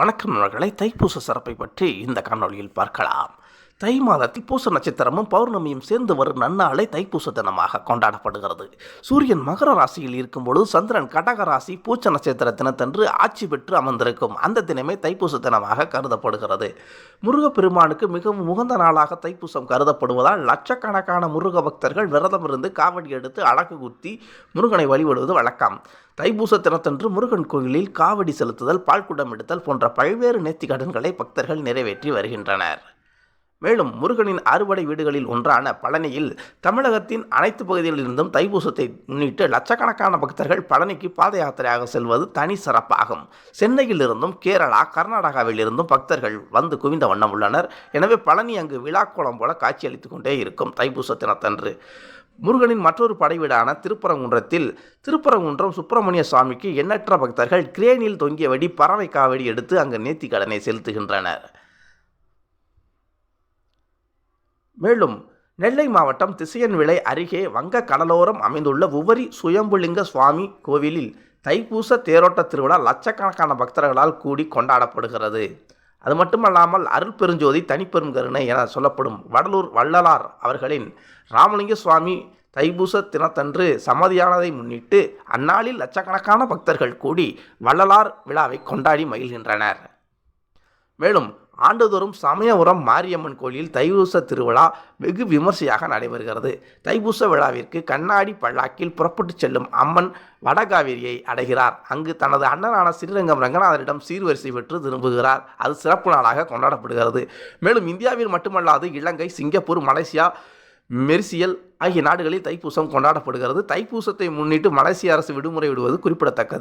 வணக்கம் நண்பர்களை தைப்பூச சிறப்பை பற்றி இந்த காணொலியில் பார்க்கலாம். தை மாதத்தில் பூச நட்சத்திரமும் பௌர்ணமியும் சேர்ந்து வரும் நன்னாளை தைப்பூச தினமாக கொண்டாடப்படுகிறது. சூரியன் மகர ராசியில் இருக்கும் பொழுது சந்திரன் கடக ராசி பூச்ச நட்சத்திர தினத்தன்று ஆட்சி பெற்று அமர்ந்திருக்கும். அந்த தினமே தைப்பூச தினமாக கருதப்படுகிறது. முருகப்பெருமானுக்கு மிகவும் உகந்த நாளாக தைப்பூசம் கருதப்படுவதால் லட்சக்கணக்கான முருக பக்தர்கள் விரதம் இருந்து காவடி எடுத்து அழகு குத்தி முருகனை வழிபடுவது வழக்கம். தைப்பூச தினத்தன்று முருகன் கோயிலில் காவடி செலுத்துதல் பால்குடம் எடுத்தல் போன்ற பல்வேறு நேர்த்திக்கடன்களை பக்தர்கள் நிறைவேற்றி வருகின்றனர். மேலும் முருகனின் அறுவடை வீடுகளில் ஒன்றான பழனியில் தமிழகத்தின் அனைத்து பகுதிகளிலிருந்தும் தைப்பூசத்தை முன்னிட்டு லட்சக்கணக்கான பக்தர்கள் பழனிக்கு பாத யாத்திரையாக செல்வது தனி சிறப்பாகும். சென்னையிலிருந்தும் கேரளா கர்நாடகாவிலிருந்தும் பக்தர்கள் வந்து குவிந்த வண்ணம் உள்ளனர். எனவே பழனி அங்கு விழாக்கோலம் போல காட்சியளித்துக் கொண்டே இருக்கும் தைப்பூச தினத்தன்று. முருகனின் மற்றொரு படைவீடான திருப்பரங்குன்றத்தில் திருப்பரங்குன்றம் சுப்பிரமணிய சுவாமிக்கு எண்ணற்ற பக்தர்கள் கிரேனில் தொங்கியபடி பறவை காவடி எடுத்து அங்கு நேர்த்திக்கடனை செலுத்துகின்றனர். மேலும் நெல்லை மாவட்டம் திசையன்விளை அருகே வங்க கடலோரம் அமைந்துள்ள உவரி சுயம்புலிங்க சுவாமி கோவிலில் தைப்பூச தேரோட்ட திருவிழா லட்சக்கணக்கான பக்தர்களால் கூடி கொண்டாடப்படுகிறது. அது மட்டுமல்லாமல் அருள் பெருஞ்சோதி தனிப்பெரும் கருணை என சொல்லப்படும் வடலூர் வள்ளலார் அவர்களின் ராமலிங்க சுவாமி தைப்பூச தினத்தன்று சமதியானதை முன்னிட்டு அந்நாளில் லட்சக்கணக்கான பக்தர்கள் கூடி வள்ளலார் விழாவை கொண்டாடி மகிழ்கின்றனர். மேலும் ஆண்டுதோறும் சமயபுரம் மாரியம்மன் கோயிலில் தைப்பூச திருவிழா வெகு விமர்சையாக நடைபெறுகிறது. தைப்பூச விழாவிற்கு கண்ணாடி பல்லாக்கில் புறப்பட்டுச் செல்லும் அம்மன் வடகாவேரியை அடைகிறார். அங்கு தனது அண்ணனான ஸ்ரீரங்கம் ரங்கநாதரிடம் சீர்வரிசை பெற்று திரும்புகிறார். அது சிறப்பு நாளாக கொண்டாடப்படுகிறது. மேலும் இந்தியாவில் மட்டுமல்லாது இலங்கை சிங்கப்பூர் மலேசியா மெரிசியல் ஆகிய நாடுகளில் தைப்பூசம் கொண்டாடப்படுகிறது. தைப்பூசத்தை முன்னிட்டு மலேசிய அரசு விடுமுறை விடுவது குறிப்பிடத்தக்கது.